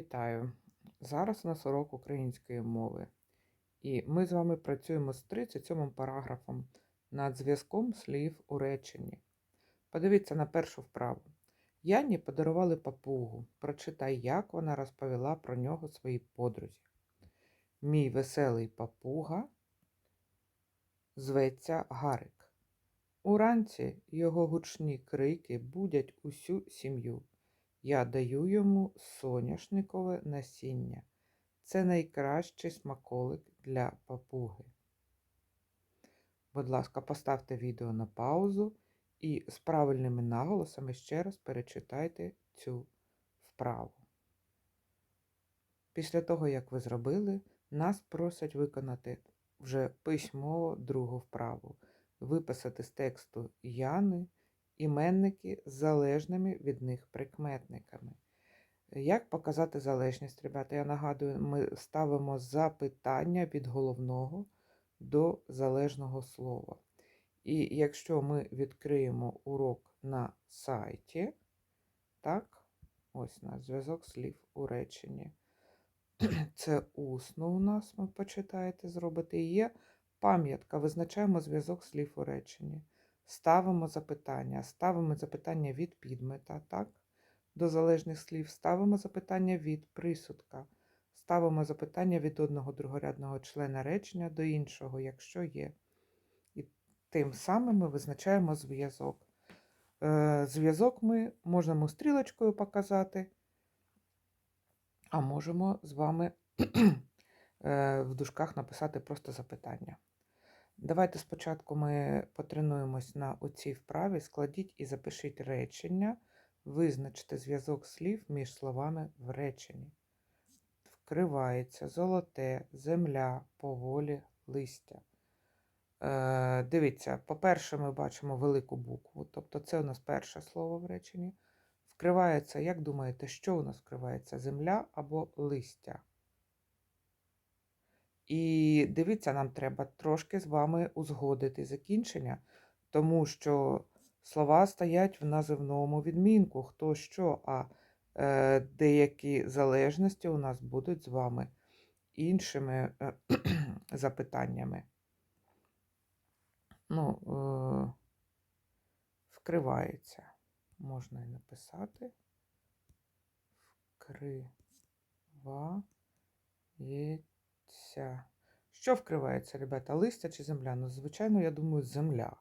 Вітаю! Зараз у нас урок української мови. І ми з вами працюємо з 37 параграфом над зв'язком слів у реченні. Подивіться на першу вправу. Яні подарували папугу. Прочитай, як вона розповіла про нього своїй подрузі. Мій веселий папуга зветься Гарик. Уранці його гучні крики будять усю сім'ю. Я даю йому соняшникове насіння. Це найкращий смаколик для папуги. Будь ласка, поставте відео на паузу і з правильними наголосами ще раз перечитайте цю вправу. Після того, як ви зробили, нас просять виконати вже письмово другу вправу, виписати з тексту Яни іменники з залежними від них прикметниками. Як показати залежність, ребята? Я нагадую, ми ставимо запитання від головного до залежного слова. І якщо ми відкриємо урок на сайті, так, ось на зв'язок слів у реченні. Це усно у нас, ви почитаєте зробити. Є пам'ятка, визначаємо зв'язок слів у реченні. Ставимо запитання, ставимо запитання від підмета, так? До залежних слів, ставимо запитання від присудка, ставимо запитання від одного другорядного члена речення до іншого, якщо є. І тим самим ми визначаємо зв'язок. Е, Зв'язок ми можемо стрілочкою показати, а можемо з вами е, в дужках написати просто запитання. Давайте спочатку ми потренуємось на оцій вправі, складіть і запишіть речення, визначте зв'язок слів між словами в реченні. Вкривається золоте, земля, поволі, листя. Е, Дивіться, по-перше, ми бачимо велику букву, тобто це у нас перше слово в реченні. Вкривається, як думаєте, що у нас вкривається? Земля або листя? І дивіться, нам треба трошки з вами узгодити закінчення, тому що слова стоять в називному відмінку, хто що, а е, деякі залежності у нас будуть з вами іншими е, запитаннями. Ну, е, вкривається. Можна і написати. Вкривається. Що вкривається, ребята? Листя чи земля? Ну, звичайно, я думаю, земля.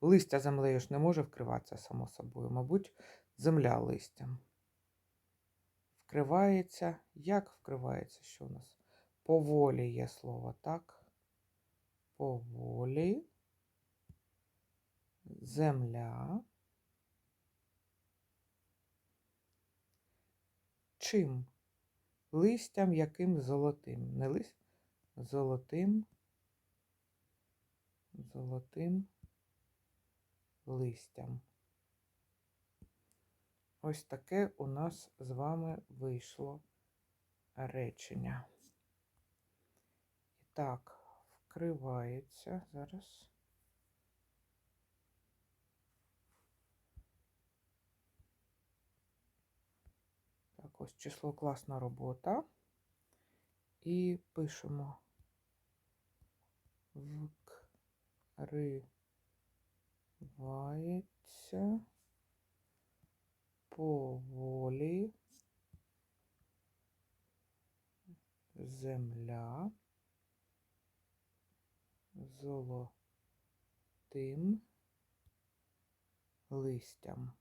Листя землею ж не може вкриватися, само собою. Мабуть, земля листям. Вкривається. Як вкривається? Що у нас? Поволі є слово, так? Поволі. Земля. Чим? Листям яким золотим. Не лист, золотим, золотим листям. Ось таке у нас з вами вийшло речення. І так, вкривається зараз. Так, ось число класна робота. І пишемо вкривається поволі земля золотим листям.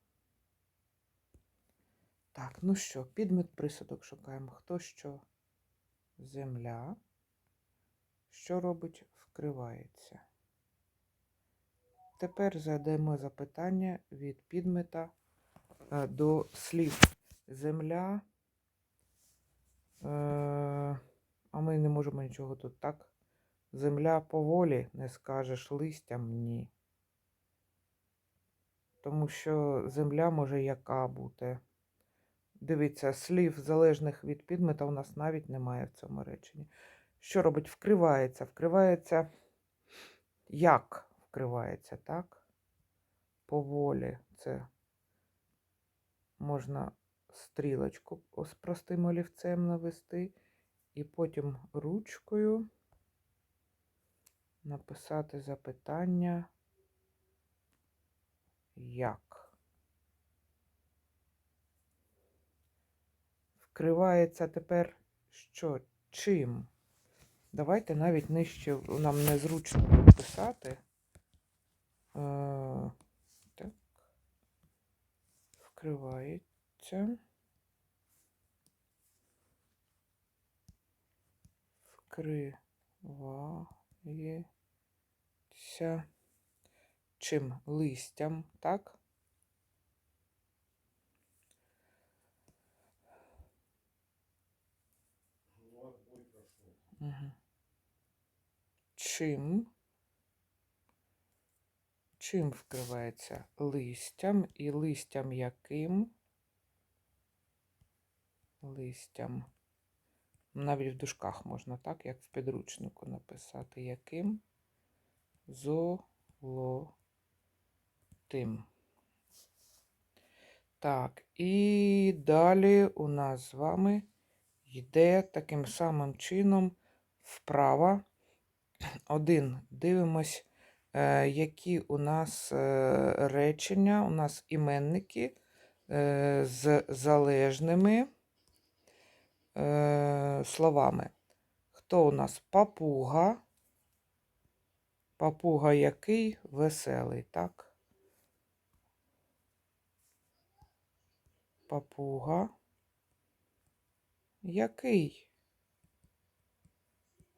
Так, ну що, підмет присудок шукаємо. Хто що? Земля. Що робить? Вкривається. Тепер задаємо запитання від підмета е, до слів. Земля. Е, а ми не можемо нічого тут, так? Земля поволі, не скажеш листям ні. Тому що земля може яка бути. Дивіться, слів залежних від підмета у нас навіть немає в цьому реченні. Що робить? Вкривається. Вкривається, як вкривається, так? Поволі. Це можна стрілочку з простим олівцем навести і потім ручкою написати запитання як. Вкривається тепер що? Чим? Давайте навіть нижче нам незручно писати. Е, так. Вкривається. Вкривається чим? Листям, так? Чим? Чим вкривається? Листям і листям яким? Листям. Навіть в дужках можна, так, як в підручнику написати, яким? Золотим. Так, і далі у нас з вами йде таким самим чином вправо. Один. Дивимось, е, які у нас е, речення, у нас іменники е, з залежними словами. Хто у нас папуга? Папуга який веселий, так? Папуга. Який?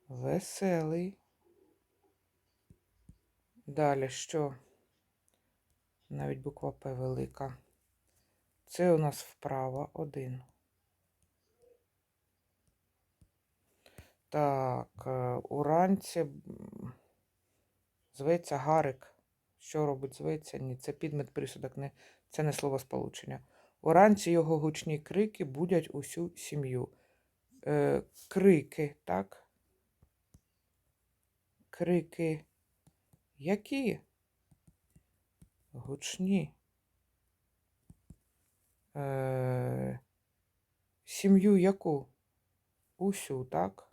Веселий. Далі що? Навіть буква П велика. Це у нас вправа один. Так, е, уранці зветься Гарик. Що робить зветься? Ні, це підмет присудок, не, це не словосполучення. Уранці його гучні крики будять усю сім'ю. Е, Крики, так? Крики. Які? Гучні. Е, Сім'ю яку? Усю, так?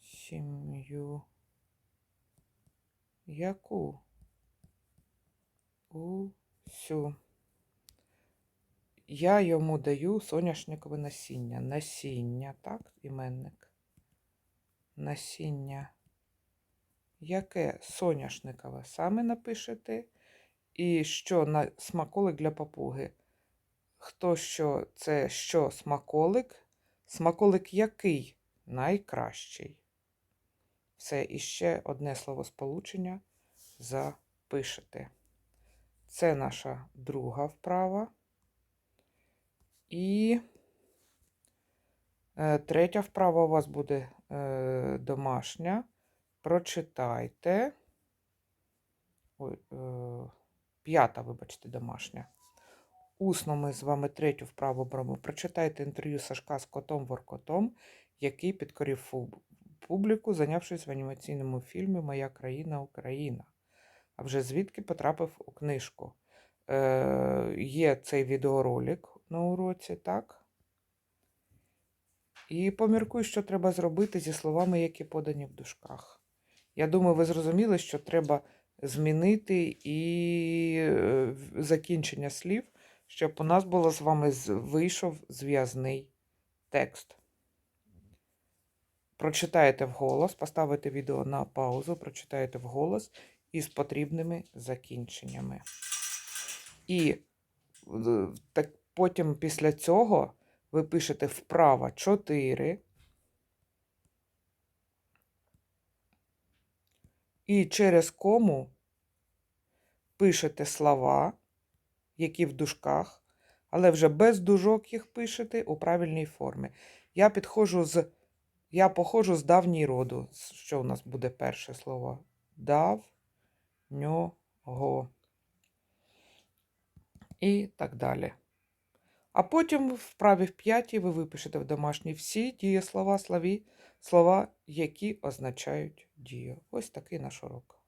Сім'ю. Яку? Усю. Я йому даю соняшникове насіння. Насіння, так, іменник? Насіння. Яке соняшникове? Саме напишете. І що на смаколик для папуги? Хто що це що смаколик? Смаколик який? Найкращий. Все, і ще одне словосполучення запишете. Це наша друга вправа. І е, третя вправа у вас буде е, домашня. Прочитайте. Е, п'ята, вибачте, домашня. Усно ми з вами третю вправу беремо. Прочитайте інтерв'ю Сашка з котом Воркотом, який підкорив публіку, зайнявшись в анімаційному фільмі Моя країна Україна. А вже звідки потрапив у книжку. Е, Є цей відеоролик на уроці, так? І поміркуй, що треба зробити зі словами, які подані в дужках. Я думаю, ви зрозуміли, що треба змінити і е, закінчення слів, щоб у нас було з вами вийшов зв'язний текст. Прочитаєте вголос, поставите відео на паузу, прочитаєте вголос із потрібними закінченнями. І так, потім після цього ви пишете вправо 4. І через кому пишете слова, які в дужках, але вже без дужок їх пишете у правильній формі. Я підходжу з, я походжу з давній роду. Що у нас буде перше слово? Дав, нього. І так далі. А потім в вправі в п'ятій ви випишете в домашній всі дієслова, слова, які означають дію. Ось такий наш урок.